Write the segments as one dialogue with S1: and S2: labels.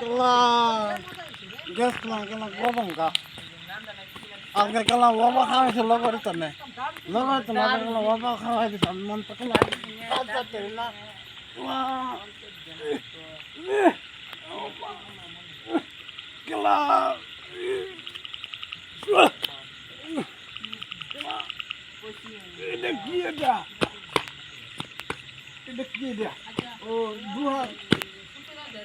S1: কেলা গেছিলাম কেলা গরমকা আজকে কেলা বাবা খাওয়াইছে লগর তো নে লগর তো কেলা বাবা খাওয়াই দিতাম মন তো না কেলা কি এটা কি এটা ও
S2: মদর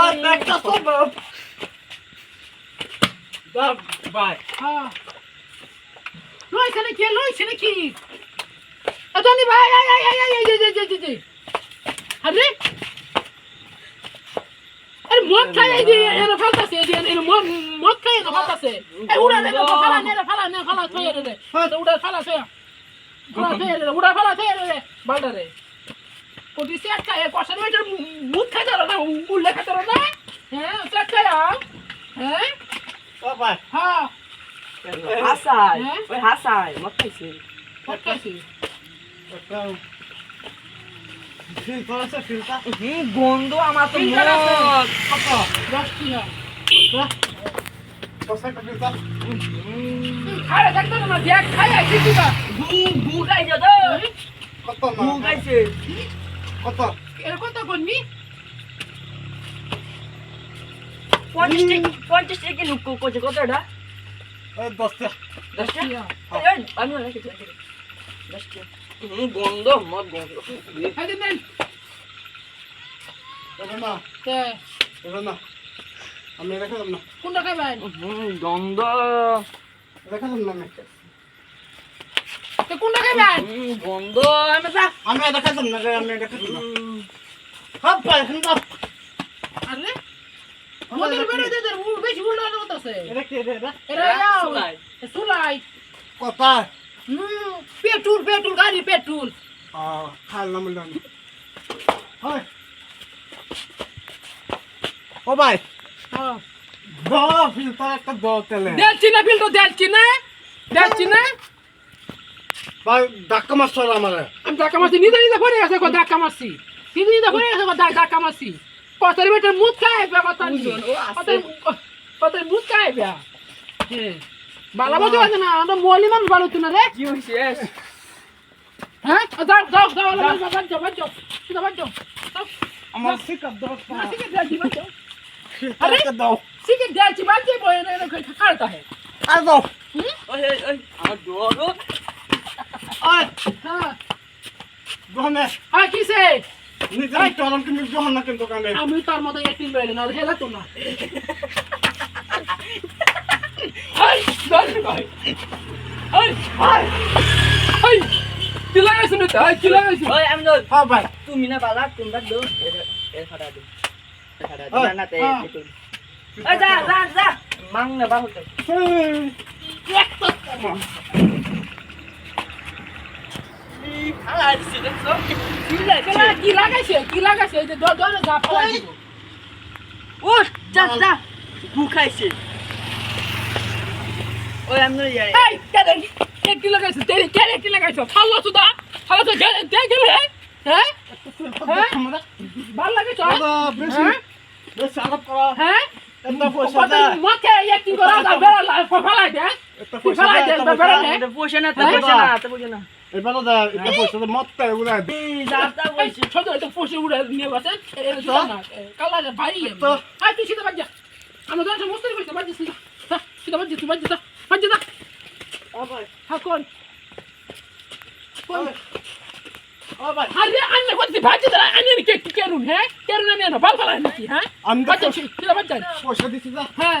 S1: আর ব্যাগটা সব বাপ বাই
S2: হ্যাঁ লইছে নাকি লইছে নাকি এতনি ভাই আই আই আই আই জি জি জি জি আরে আরে মদ খাই এই এর ফালতাছে এই এর মদ মদ খাই এর ফালতাছে এই উড়া রে ফালা নে ফালা নে ফালা থই রে উড়া ফালা থই উড়া থই রে উড়া ফালা থই রে বালডা রে कोटी से अच्छा है क्वेश्चन में जो मुंह खाता रहता है उल्ले खाता रहता है हैं उससे
S1: अच्छा है
S2: हम
S3: हैं
S2: पापा
S3: हाँ हासाई पर हासाई
S2: मत कैसे
S1: मत कैसे ফিল্টার আছে ফিল্টার
S3: হুম গন্ধ আমার তো
S2: মন
S1: পাপা রাস্তি না
S2: খাই দেখতো না দেখ খাই কিছু না
S3: গু গু খাই যা তো
S1: কত
S3: গু খাইছে
S1: কত?
S2: এর কত করবি
S3: পঞ্চাশ টাকা পঞ্চাশ টাকা লুক করছে কত এটা?
S1: দশটা
S3: দশটা আমি অনেক দশটা গন্ধ মত গন্ধ।
S1: হ্যাঁ, না। আমি দেখালাম না।
S2: কোনটা
S3: খাবেন গন্ধ
S1: দেখালাম না আমি
S2: কোনটা
S3: খাবেন গন্ধ। আমি যা
S1: আমি রেখে দেব না রে, আমি রেখে দেব না সব পাই কিন্তু
S2: আরে আমাদের বেড়ে দে দে উড় বেশি উড় না হতাছে
S1: এটা কি রে এটা
S3: সুলাই।
S2: সুলাই।
S1: কত
S2: হুম পেট্রোল পেট্রোল গাড়ি পেট্রোল।
S1: আহ খাইলাম না হয়। ও ভাই
S2: হ্যাঁ।
S1: দাও ফিল্টার একটা দাও তেলে।
S2: দেখছি না ফিল্টো দেখছি না। দেখছি না।
S1: ভাই ধাক্কা মারছো আমার
S2: আমি ধাক্কা মারছি নিজে নিজে পড়ে গেছে কো ধাক্কা মারছি নিজে নিজে পড়ে গেছে কো ধাক্কা মারছি কত বেটার মুখ খায় বে কত
S3: বুঝুন, ও আছে।
S2: কত কত মুখ খায় বে হ্যাঁ বালা বাজে আছে না আমরা মলি মানুষ ভালো তুই না রে
S3: কি হইছে
S2: হ্যাঁ যাও যাও যাও যাও যাও যাও যাও যাও যাও
S1: আমার শিকার দাও
S2: বাজো
S1: ফিল্টার
S2: আরে?
S1: দাও
S2: সিকে দেছি বাজে বয়ে না খাড়তা है
S1: আর দাও
S3: ওই ওই আমার ডরো
S2: হ্যাঁ
S1: গহনে
S2: আর কিসে
S1: নিজের চরম কিন্তু গ্রহণ না কিন্তু কামে
S2: আমি তার মতো একদিন বেড়ে না হেলা তো না।
S1: হ্যাঁ,
S3: তুমি না বালা তোমরা দো এর ফাটা দো
S2: হ্যাঁ।
S3: হ্যাঁ। যা যা যা। মাং না
S2: কি লাগাইছে কি লাগাইছে এই যে দরে যা ফলাই দিব
S3: উঠ যা যা বুকাইছে ওই আমি ইয়ারে
S2: এই কেন কি লাগাইছো তেরি কেন কি লাগাইছো খালো সুদা খালো তো গেলে দে গেলে হ্যাঁ ভালো লাগাইছো
S1: বেশি বেশি আলাপ করা
S2: হ্যাঁ মাকে একটি করে বেড়া ফলাই দে ফলাই
S1: দে বেড়া
S2: দে
S3: বসে না তো বসে না তো বসে না
S1: এবার দে একটা পয়সা দে মত এগুলা দে।
S3: এই যা তা
S2: এই
S3: বলছি
S2: ছোট একটা ফসে উড়ে নিয়ে এর তো? না কালা ভাই
S1: তো?
S2: আই তুই সিধা বাজা আমরা তো সমস্ত কিছু বাজা সিধা। সিধা বাজা তুই বাজা বাজা দা হ্যাঁ কোন? কোন?
S1: ভাই
S2: আরে আন্নে কোন বাজা দা আন্নে কে কি করুন হ্যাঁ? করুন না না বাল বাল নাকি হ্যাঁ?
S1: আমি তো
S2: সিধা বাজা
S1: পয়সা দিছি যা।
S2: হ্যাঁ।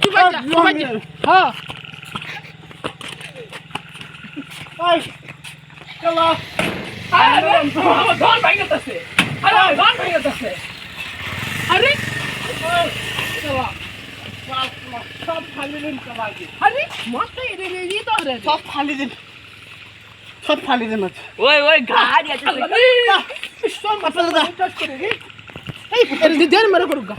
S2: তুই বাজা তুই বাজা হ্যাঁ
S1: আই কালা
S2: আরে আমার গান ভাঙে যাচ্ছে আরে গান ভাঙে যাচ্ছে আরে
S1: কালা সব ফালি দিন কালা
S2: আরে মাথায় রে রে রে তো রে
S1: সব ফালি দিন সব ফালি দিন আছে
S3: ওই ওই গাড়ি আছে
S2: আরে সব মাথা করে রে এই দিন মেরে করুগা